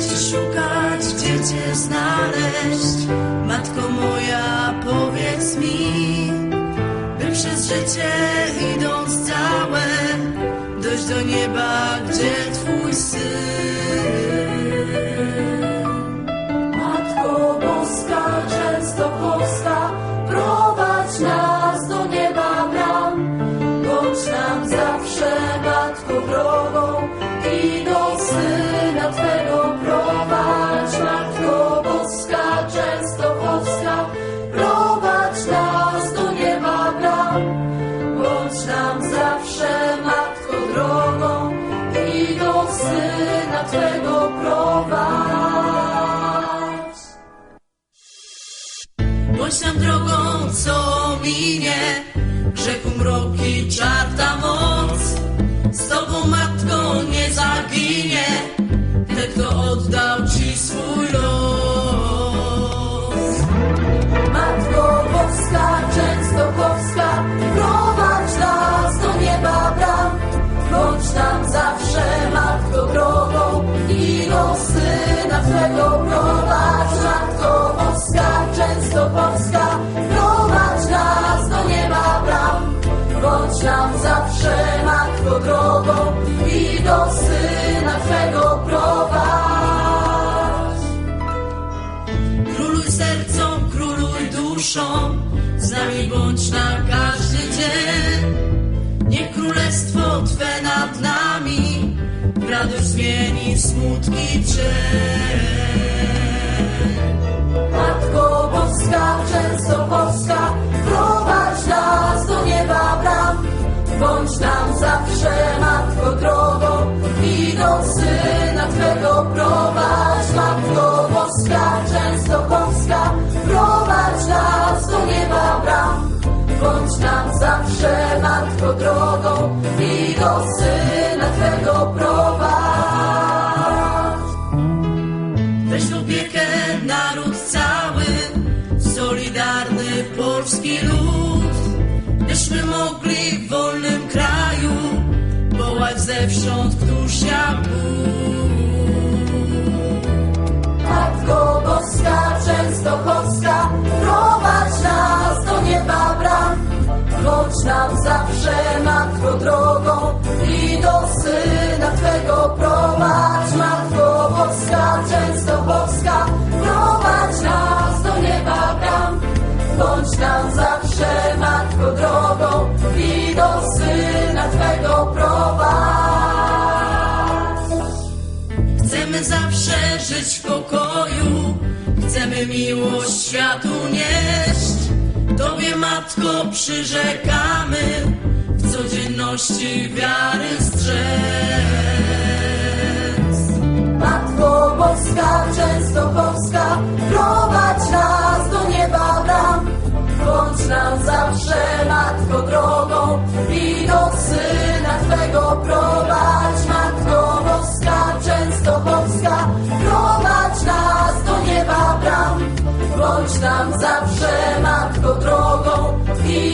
Cię szukać, gdzie Cię znaleźć? Matko moja, powiedz mi, by przez życie idąc całe, dojść do nieba, gdzie Twój syn. Twego prowadź. Bądź nam drogą, co minie, grzechu mroki, czarta drogą i do Syna Twego prowadź. Króluj sercom, króluj duszą, z nami bądź na każdy dzień. Niech królestwo Twe nad nami radość zmieni smutki cień. Twego prowadź. Matko Boska, często Polska, prowadź nas do nieba bram. Bądź nam zawsze Matko drogą i do Syna Twego prowadź. Weź opiekę naród cały, solidarny polski lud, byśmy mogli w wolnym kraju wołać zewsząd, któż jak Bóg. Matko drogą i do Syna Twego prowadź. Matko Boska, często Polska, prowadź nas do nieba bram. Bądź nam zawsze Matko drogą i do Syna Twego prowadź. Chcemy zawsze żyć w pokoju, chcemy miłość światu nieść. Tobie, Matko, przyrzekamy codzienności wiary strzec. Matko Boska, często Polska, prowadź nas do nieba bram. Bądź nam zawsze Matko drogą i do Syna Twego prowadź. Matko Boska, często Polska, prowadź nas do nieba bram. Bądź nam zawsze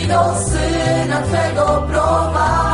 do Syna Twego prowadzi.